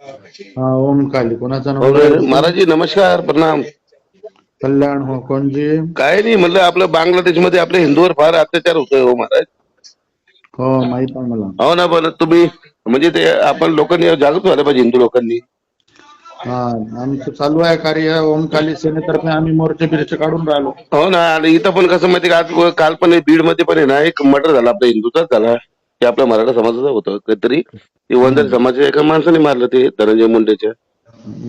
हा ओम काली. कोणाचा नंबर महाराज जी नमस्कार. प्रणाम. कल्याण हो कोणजी? काय नाही म्हणलं आपलं बांगलादेशमध्ये आपल्या हिंदूवर फार अत्याचार होतोय हो महाराज. हो माहीत आहे मला. हो ना पण तुम्ही म्हणजे ते आपण लोकांनी जागृत व्हायला पाहिजे हिंदू लोकांनी. हा आमचं चालू आहे कार्य. ओम काली सेनेतर्फे आम्ही मोर्चे बिर्चे काढून राहिलो. हो ना आणि इथं पण कसं माहिती का आज काल पण बीडमध्ये पण आहे ना एक मर्डर झाला आपल्या हिंदूचाच झाला. ते आपल्या मराठा समाजाचा होतं. काहीतरी ते वंजारी समाजाच्या एका माणसाने मारलं ते धनंजय मुंडेच्या.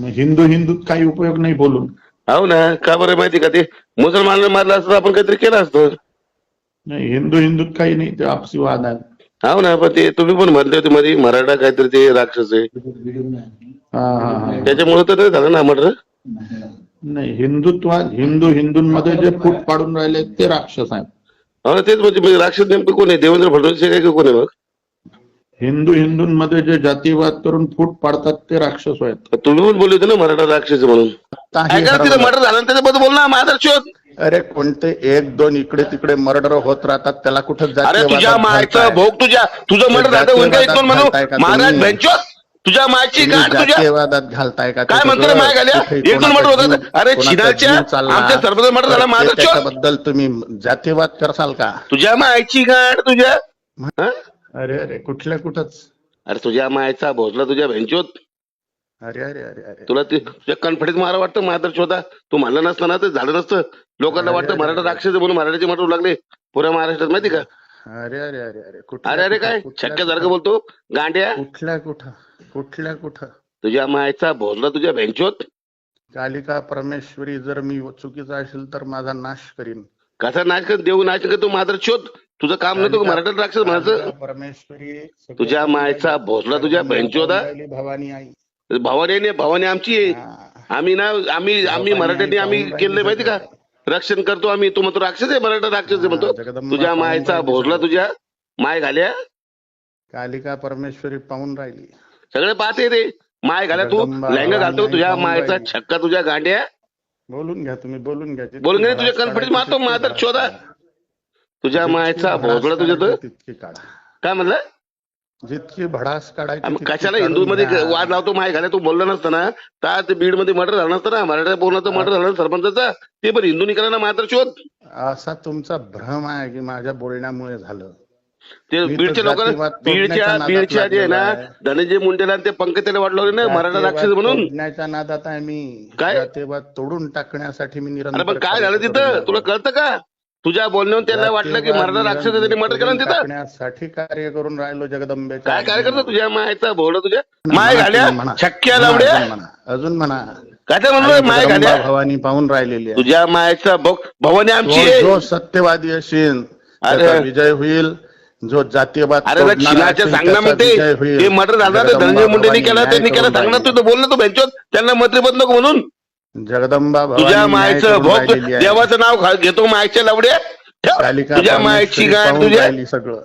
हिंदू हिंदूत काही उपयोग नाही बोलून. हो ना. का बरं माहिती का? ते मुसलमानाला मारलं असतं तर आपण काहीतरी केलं असतं. नाही हिंदू हिंदूत काही नाही. ते आपसी वाद आहे. हो ना. पण ते तुम्ही पण म्हणले होते मध्ये मराठा काहीतरी ते राक्षस आहे. हा हा हा. त्याच्यामुळे तर ते झालं ना मर्डर? नाही हिंदुत्वात हिंदू हिंदूंमध्ये जे फूट पाडून राहिले ते राक्षस आहेत. हो तेच म्हणजे म्हणजे राक्षस नेमकं कोण आहे? देवेंद्र फडणवीस हे काय का कोण आहे मग? हिंदू हिंदूंमध्ये जे जातीवाद करून फूट पाडतात ते राक्षस आहेत. तुम्ही पण बोलले होते ना मराठा राक्षस आहे म्हणून ऐका तिथं हरवलं. मर्डर झालं ना त्याच्याबद्दल बोल ना माझा शोध. अरे कोणते एक दोन इकडे तिकडे मर्डर होत राहतात त्याला कुठं अरे जातीयवादात तुझ्या मायचं घालताय? भोग तुझ्या तुझं मर्डर झालं जातीयवादात एक दोन म्हणू. घालताय का महाराज तुम्ही? बेंचोत तुझ्या मायची गाठ तुझ्या घालताय का? काय ते म्हणतो? माय घाल्या एक दोन मर्डर होतात. अरे चिनाच्या आमच्या सरपंच मर्डर झाला ते माझा त्याच्याबद्दल तुम्ही जातीयवाद करसाल का? तुझ्या मायची गाठ तुझ्या हं? अरे अरे कुठल्या कुठंच? अरे तुझ्या मायचा भोसला तुझ्या भेंचोत. अरे अरे अरे अरे. तुला ते तुझ्या कन्फिडन्स मारा वाटतं माझा शोधा. तू म्हणलं नसतं ना तर झालं नसतं. लोकांना वाटतं मराठा राक्षस म्हणून मराठीचे मर्डर लागले. पुऱ्या महाराष्ट्रात माहिती का? अरे अरे अरे अरे. अरे अरे काय? छक्क्यासारखं बोलतो. गांड्या. कुठल्या कुठं? कुठल्या कुठं? तुझ्या मायचा भोसला तुझ्या भेंचोत कालिका परमेश्वरी जर मी चुकीचा असेल तर माझा नाश करीन. कसा नाच कर देऊ नाच कर तू मात्र शोध. तुझं काम नव्हतं का मराठा राक्षस म्हणायचं. परमेश्वरी तुझ्या मायचा भोसला तुझ्या भेंचोदा भवानी आई. भवानी नाही भवानी आमची आहे. आम्ही ना आम्ही आम्ही मराठ्यांनी आम्ही केलं माहिती का? रक्षण करतो आम्ही. तू म्हणतो राक्षस आहे मराठा राक्षस आहे म्हणतो. तुझ्या मायचा भोसला सगळं. तुझ्या माय घाल्या? कालिका परमेश्वरी पाहून राहिली. सगळे पाहते रे माय घाल्या तू. लेंगा घालतो तुझ्या मायचा. छक्का तुझ्या गांड्या. बोलून घ्या तुम्ही बोलून घ्या. बोलून घे तुझ्या कॉन्फिडन्स मारतो माझा शोधा. तुझ्या मायचा भोसला तुझ्या काय म्हणलं? जितकी भडास काढायची कशाला हिंदू मध्ये घ्या. वाद लावतो? माय घाल्या तू बोलला नसतं ना. तर ते बीडमध्ये मर्डर झालं नसतं ना. मराठा बोलण्याचं मर्डर झालं ना सरपंचाचा. ते पण हिंदू निघाला ना मात्र शोध. असा तुमचा भ्रम आहे की माझ्या बोलण्यामुळे झालं. ते बीडच्या लोकांना बीडच्या बीडच्या जे आहे ना. धनंजय मुंडेला ते पंकजाला वाटलं ना मराठा राक्षस म्हणून. नादात आहे मी. काय? जातीयवाद तोडून टाकण्यासाठी मी निरंतर पण काय झालं कार्य तिथं. तुला कळतं का? तुझ्या बोलण्यावर त्यांना वाटलं की मराठा राक्षस आहे, त्यांनी मर्डर केलं तिथं? टाकण्यासाठी कार्य करून राहिलो जगदंबेच्या काय काय करतो तुझ्या मायचा भोवलं तुझ्या? माय घाल्या. छक्क्या म्हणा, लावड्या? अजून म्हणा. काय ते म्हणलं माय जगदंबा घाल्या भवानी पाहून राहिलेली तुझ्या मायचा भवानी आमची सत्यवादी असेल विजय होईल. जो जातीयवाद अरे विजय होईल. ते मर्डर झालं तर धनंजय मुंडेनी भवानी केलं त्यांनी केलं सांगणार. तू बोललं तू बेंचोत त्यांना मंत्रीपद नको म्हणून जगदंबा तुझ्या मायचं भोग. देवाचं नाव घेतो मायच्या लावड्या तुझ्या मायची पाहून तुझ्या सगळं